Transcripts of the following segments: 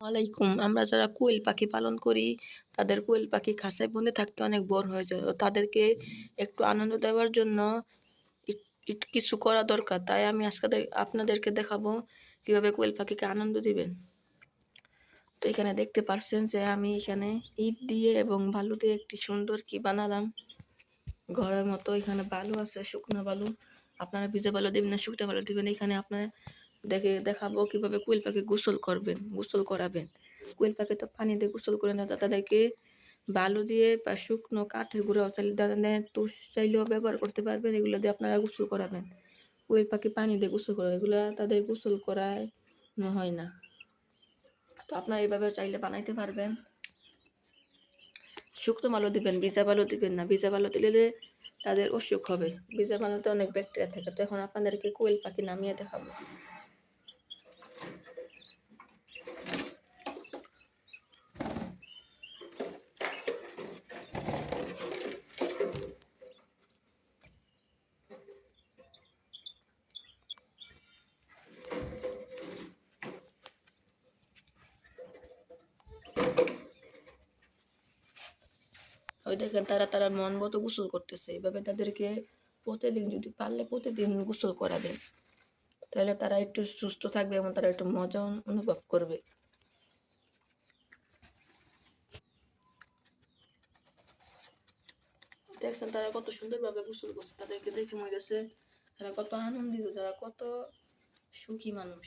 ওয়ালাইকুম আমরা যারা কোয়েল পাখি পালন করি, তাদের কোয়েল পাখি খাঁচায় বন্দি থাকতে অনেক বোর হয়ে যায় তাদেরকে একটু আনন্দ দেওয়ার জন্য কিছু করা দরকার। তাই আমি আজকে আপনাদেরকে দেখাবো কীভাবে কোয়েল পাখিকে আনন্দ দিবেন। তো এখানে দেখতে পারছেন যে আমি এখানে ইট দিয়ে এবং বালু দিয়ে একটি সুন্দর কি বানালাম। ঘরের মতো এখানে বালু আছে, শুকনো বালু। আপনারা ভিজে বালু দিবেন না, শুকনো বালু দিবেন। এখানে আপনার দেখে দেখাবো কীভাবে কোয়েল পাখি গোসল করবেন, গোসল করাবেন। কোয়েল পাখি তো পানি দিয়ে গোসল করে না তাদেরকে বালু দিয়ে বা শুকনো কাঠের গুঁড়ো চাইলে দাদা তুষ চাইলেও ব্যবহার করতে পারবেন, এগুলো দিয়ে আপনারা গোসল করাবেন। কোয়েল পাখি পানি দিয়ে গোসল করা এগুলো তাদের গোসল করায় হয় না। তো আপনারা এইভাবে চাইলে বানাইতে পারবেন। শুকনো বালু দিবেন, ভিজা বালু দিবেন না, ভিজা বালু দিলে তাদের অসুখ হবে। ভিজা বালুতে অনেক ব্যাকটেরিয়া থাকে, তো এখন আপনাদেরকে কোয়েল পাখি নামিয়ে দেখাবো। ওই দেখেন তারা তারা মন মতো গোসল করতেছে। এভাবে তাদেরকে প্রতিদিন যদি পারলে প্রতিদিন গোসল করাবেন। তাহলে তারা একটু সুস্থ থাকবে এবং তারা একটু মজা অনুভব করবে। দেখছেন তারা কত সুন্দরভাবে গোসল করছে। তাদেরকে দেখে মনে হচ্ছে তারা কত আনন্দিত, তারা কত সুখী মানুষ।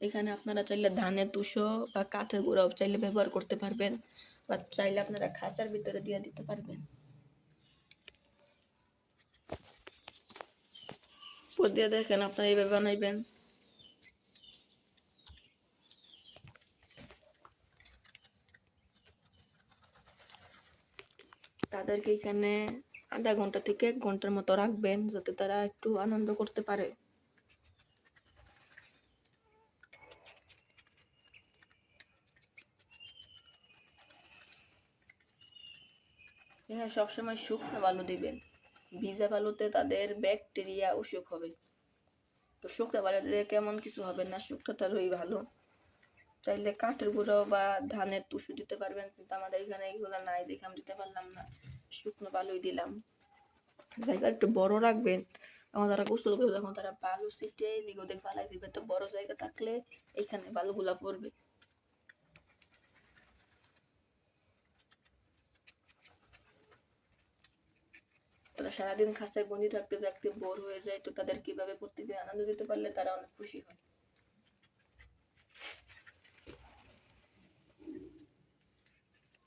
এখানে আপনারা চাইলে ধানের তুষো বা কাঠের গুঁড়াও চাইলে ব্যবহার করতে পারবেন বা চাইলে আপনারা খাঁচার ভিতরে দিয়ে দিতে পারবেন। দিয়ে দেখেন আপনারা এইভাবে বানাইবেন। তাদেরকে এখানে আধা ঘণ্টা থেকে এক ঘণ্টার মতো রাখবেন যাতে তারা একটু আনন্দ করতে পারে। হ্যাঁ সবসময় শুকনো বালু দিবেন। ভিজা বালুতে তাদের ব্যাকটেরিয়া অসুখ হবে। তো শুকনো বালুতে কেমন কিছু হবে না? শুকনো তালই ভালো। চাইলে কাঠের গুঁড়ো বা ধানের তুষু দিতে পারবেন, কিন্তু আমাদের এখানে এগুলো নাই দেখে আমি দিতে পারলাম না। শুকনো বালুই দিলাম। জায়গা একটু বড় রাখবেন। এখন তারা গোসল করবে, তখন তারা বালু সিটে দিকে ওদিক পালাই দিবে। তো বড় জায়গা থাকলে এখানে বালুগুলা পড়বে। তারা সারাদিন খাঁচায় বন্দি থাকতে থাকতে বোর হয়ে যায়, তো তাদের কীভাবে প্রত্যেকদিন আনন্দ দিতে পারলে তারা অনেক খুশি হয়।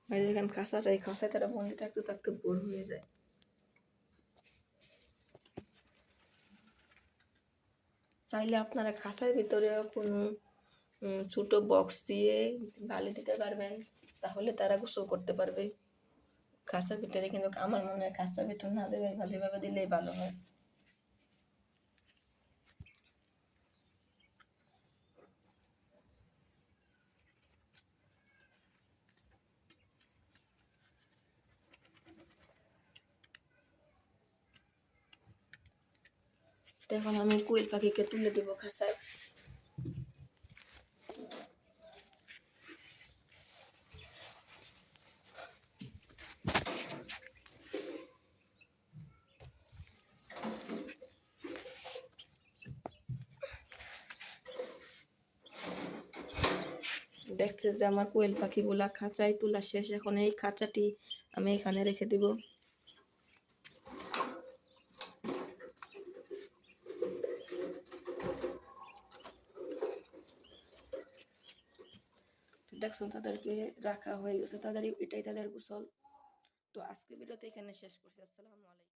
আর এখানে খাঁচাটা এই খাঁচায় তারা বন্দি থাকতে থাকতে বোর হয়ে যায়। চাইলে আপনারা খাঁচার ভিতরেও কোনো ছোট বক্স দিয়ে বালি দিতে পারবেন, তাহলে তারা গোসল করতে পারবে। খাঁচার ভিতরে কিন্তু আমার মনে হয় খাঁচার ভিতর না দেবে ভালোভাবে দিলেই ভালো হয়। এখন আমি কুইল পাখিকে তুলে দেবো খাঁচায়। দেখছে যে আমার কোয়েল পাখিগুলা খাঁচায় তোলা শেষ, এখন এই খাঁচাটি আমি এখানে রেখে দিব। দেখছেন, তাদেরকে রাখা হয়ে গেছে তাদের এটাই তাদের গোসল। তো আজকে ভিডিওতে এখানে শেষ করছি, আসসালামু আলাইকুম।